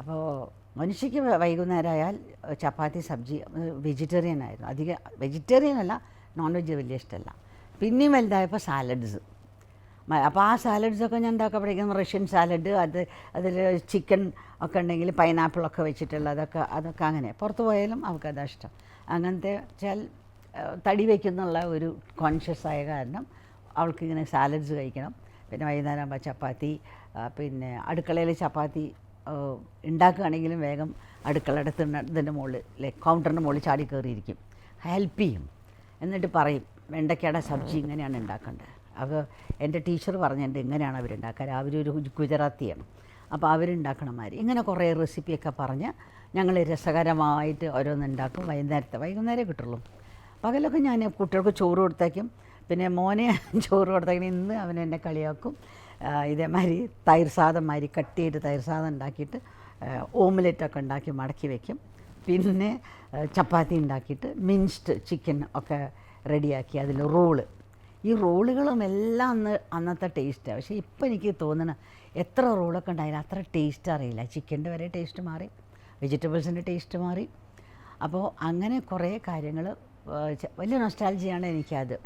അപ്പോൾ മനുഷ്യക്ക് വൈകുന്നേരമായാൽ ചപ്പാത്തി സബ്ജി വെജിറ്റേറിയൻ ആയിരുന്നു. അധികം വെജിറ്റേറിയൻ അല്ല നോൺ വെജ് വലിയ ഇഷ്ടമല്ല. പിന്നെയും വലുതായപ്പോൾ സാലഡ്സ് അപ്പോൾ ആ സാലഡ്സൊക്കെ ഞാൻ ഉണ്ടാക്കപ്പോഴേക്കും റഷ്യൻ സാലഡ് അത് അതിൽ ചിക്കൻ ഒക്കെ ഉണ്ടെങ്കിൽ പൈനാപ്പിളൊക്കെ വെച്ചിട്ടുള്ള അതൊക്കെ അതൊക്കെ അങ്ങനെ. പുറത്ത് പോയാലും അവൾക്ക് അതാ ഇഷ്ടം. അങ്ങനത്തെ വെച്ചാൽ തടി വയ്ക്കുന്നുള്ള ഒരു കോൺഷ്യസ് ആയ കാരണം അവൾക്ക് ഇങ്ങനെ സാലഡ്സ് കഴിക്കണം. പിന്നെ വൈകുന്നേരം ആകുമ്പോൾ ചപ്പാത്തി പിന്നെ അടുക്കളയിൽ ചപ്പാത്തി ഉണ്ടാക്കുകയാണെങ്കിലും വേഗം അടുക്കളയുടെ തിണ്ണ ഇതിന്റെ മുകളിൽ കൗണ്ടറിന്റെ മുകളിൽ ചാടി കയറിയിരിക്കും. ഹെൽപ്പ് ചെയ്യും. എന്നിട്ട് പറയും വെണ്ടയ്ക്കയുടെ സബ്ജി ഇങ്ങനെയാണ് ഉണ്ടാക്കേണ്ടത് അത് എന്റെ ടീച്ചർ പറഞ്ഞിട്ടുണ്ട് ഇങ്ങനെയാണ് അവരുണ്ടാക്കുക? അവരൊരു ഗുജറാത്തിയാണ്. അപ്പോൾ അവരുണ്ടാക്കണ മാതിരി. ഇങ്ങനെ കുറേ റെസിപ്പിയൊക്കെ പറഞ്ഞ് ഞങ്ങൾ രസകരമായിട്ട് ഓരോന്ന് ഉണ്ടാക്കും വൈകുന്നേരത്തെ വൈകുന്നേരം കിട്ടുള്ളൂ. പകലൊക്കെ ഞാൻ കുട്ടികൾക്ക് ചോറ് കൊടുത്തേക്കും. പിന്നെ മോനെ ചോറ് കൊടുത്തേക്കും ഇന്ന് അവനെന്നെ കളിയാക്കും. ആ, ഇതേമാതിരി തൈർ സാധം മാതിരി കട്ട് ചെയ്ത് തൈർ സാദം ഉണ്ടാക്കിയിട്ട് ഓംലെറ്റൊക്കെ ഉണ്ടാക്കി മടക്കി വെക്കും. പിന്നെ ചപ്പാത്തി ഉണ്ടാക്കിയിട്ട് മിൻസ്ഡ് ചിക്കൻ ഒക്കെ റെഡിയാക്കി അതിൽ റോൾ. ഈ റോളുകളും എല്ലാം അന്ന് അന്നത്തെ ടേസ്റ്റാണ് പക്ഷേ ഇപ്പം എനിക്ക് തോന്നണ എത്ര റോളൊക്കെ ഉണ്ടായാലും അത്ര ടേസ്റ്റ് അറിയില്ല. ചിക്കന്റെ വരെ ടേസ്റ്റ് മാറി വെജിറ്റബിൾസിന്റെ ടേസ്റ്റ് മാറി. അപ്പോൾ അങ്ങനെ കുറേ കാര്യങ്ങൾ വലിയ നൊസ്റ്റാലജിയാണ് എനിക്കത്.